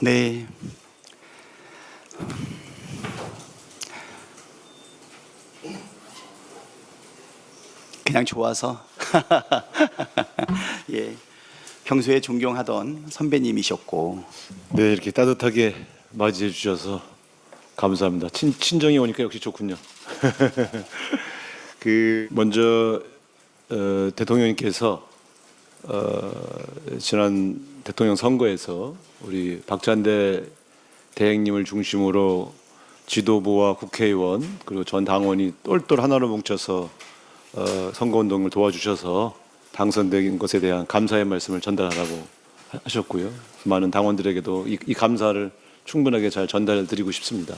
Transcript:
네. 그냥 좋아서 예 평소에 존경하던 선배님이셨고 네, 이렇게 따뜻하게 맞이해 주셔서 감사합니다. 친, 친정이 오니까 역시 좋군요. 그 먼저 어, 대통령님께서 어, 지난 대통령 선거에서 우리 박찬대 대행님을 중심으로 지도부와 국회의원 그리고 전 당원이 똘똘 하나로 뭉쳐서 어, 선거운동을 도와주셔서 당선된 것에 대한 감사의 말씀을 전달하라고 하셨고요. 많은 당원들에게도 이, 이 감사를 충분하게 잘 전달드리고 싶습니다.